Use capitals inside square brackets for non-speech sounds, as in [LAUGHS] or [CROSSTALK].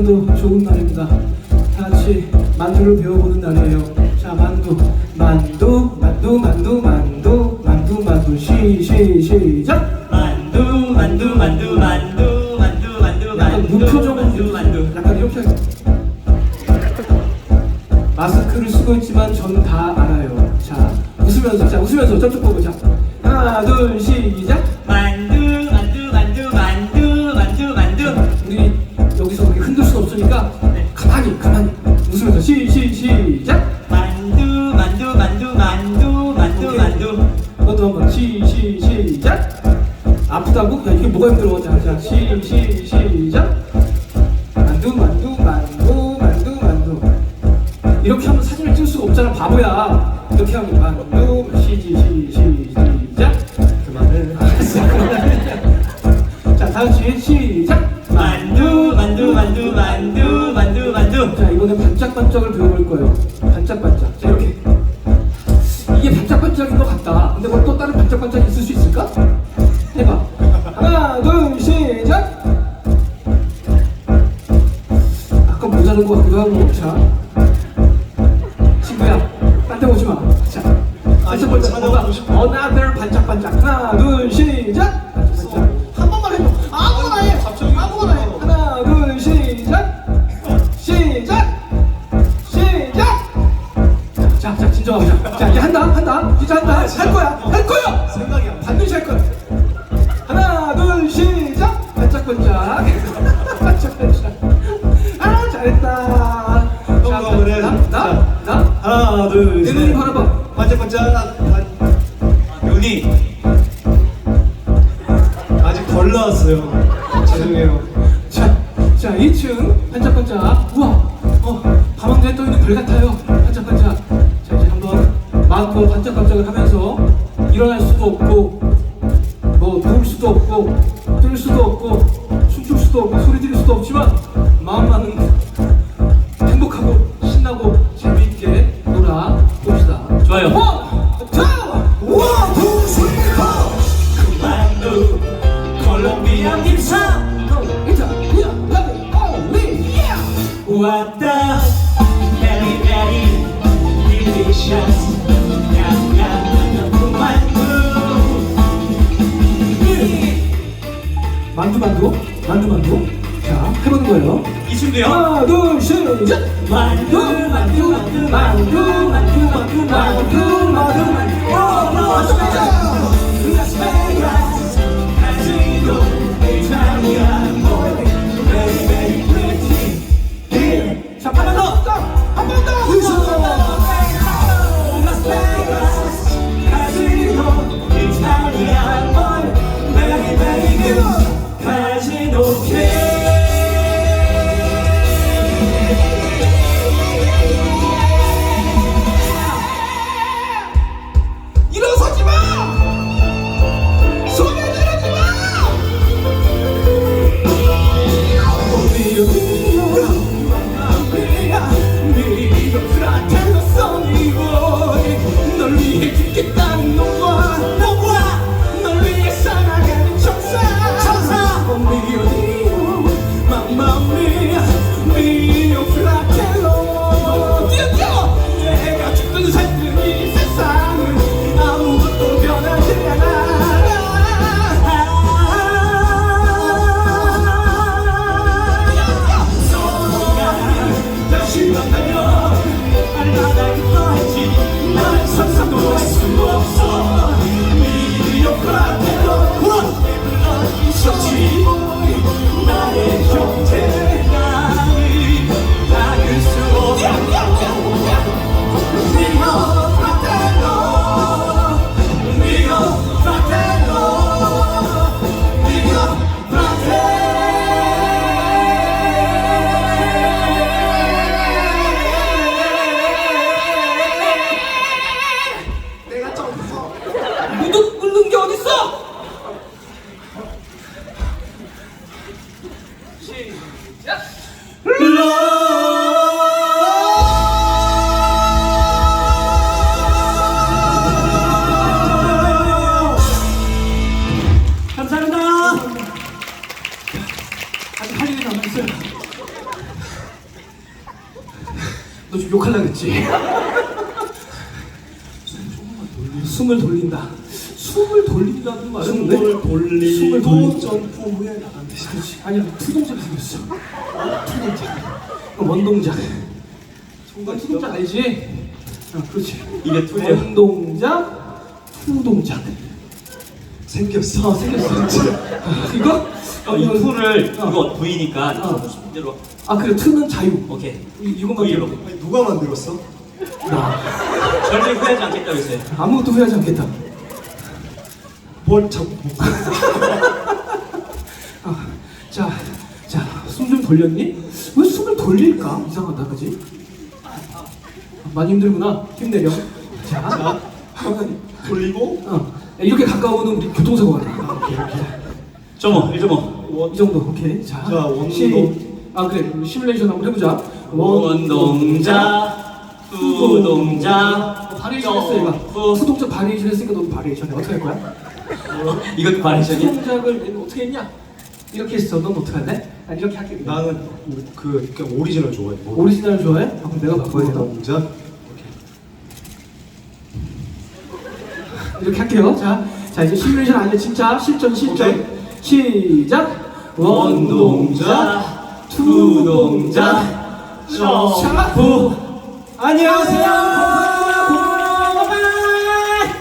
다 같이 만두를 배워보는 날이에요. 자, 만두, 만두, 만두, 만두, 만두, 만두, 만두, 시, 시, 시작! 만두 만두 만두 만두 만두 만두 약간 만두 무표정 만두 만두 약간 이렇게 마스크를 쓰고 있지만 저는 다 알아요. 자, 웃으면서, 자, 웃으면서 저쪽 보고, 자, 야, 이게 뭐가 힘들어? 자, 자, 시, 시, 시작! 만두, 만두, 만두, 만두, 만두. 이렇게 하면 사진을 찍을 수가 없잖아, 바보야. 이렇게 하면 만두, 시지, 시, 시, 시작! 그만해. 자, 다 같이 시작! 만두 만두 만두 만두 만두 만두 자, 이번에 반짝반짝을 배워볼 거예요. 반짝반짝. 자, 이렇게. 이게 반짝반짝인 것 같다. 근데 뭐또 다른 반짝반짝이 있을 수 있을까? 해봐. 하나, 둘, 시작! 아까 모자란 것 같기도 하고. 자. 친구야, 딴데 오지 마. 자. 반짝반짝. 찾아보고 싶어. Another 반짝반짝. 하나, 둘, 시작! 반짝반짝 반... 눈이 아직 덜 나왔어요 죄송해요 자, 자, 2층 반짝반짝. 우와, 어, 밤하늘에 떠 있는 별 같아요. 반짝반짝. 자, 이제 한번 마음껏 반짝반짝을 하면서 일어날 수도 없고, 뭐 누울 수도 없고, 뜰 수도 없고, 춤출 수도 없고, 소리 지를 수도 없지만 마음만은 행복하고 신나고 재미있게 놀아 봅시다. 좋아요. 만두 만두? 만두 만두? 만두 자 해보는 거예요. 이순도요? 하나 둘 시작 만두 만두 만두 만두 만두 만두 만두 만두 만두 시작. 감사합니다. 아직 할 일이 남았어요. 너 지금 욕할라 그랬지? [LAUGHS] 숨을 돌린다. 숨을 돌린다는 말은 숨을 왜? 돌리고 숨을 돌리고 점프 후에 나간대. 그렇지. 아니야, 투동작이 생겼어. 투동작. 어, 원동작. 투동작 알지? 어, 그렇지. 이게 투죠. 원동작, 투동작. 생겼어. 어, 생겼어. 아, 이거? 어, 이 투를 어. 이거 V니까 어. 대로 아, 그래. 투는 자유. 오케이 이, 이것만 V로. 아니, 누가 만들었어? 나. 절대 후회하지 않겠다고 했어요 아무것도 후회하지 않겠다. 뭘 자꾸 [LAUGHS] 아, 자, 자, 숨 좀 돌렸니? 왜 숨을 돌릴까? 이상하다, 그지? 아, 많이 힘들구나. 힘내렴. 자, 자, 돌리고 어, 이렇게 가까우면 우리 교통사고가 나. 아, 오케이, 오케이. 점오 1점오 이 정도, 오케이. 자, 자, 원동. 시, 아 그래, 시뮬레이션 한번 해보자. 원동작 투동작 바리에이션 얘가. 점프 투동작 바리에이션 했으니까 너도 바리에이션 해. 어떻게 할 거야? 이것도 바리션이야? 투동작을 얘는 어떻게 했냐? 이렇게 했어. 넌 어떻게 할래? 난 이렇게 할게. 그냥. 나는 그 그냥 오리지널 좋아해. 오리지널 좋아해? 아, 그럼 내가 바꿔야 되나? 동작. 이렇게 할게요. 자, 자 이제 시뮬레이션 아니야 진짜 실전 실전. 시작. 원 동작 투 동작 점프 안녕하세요.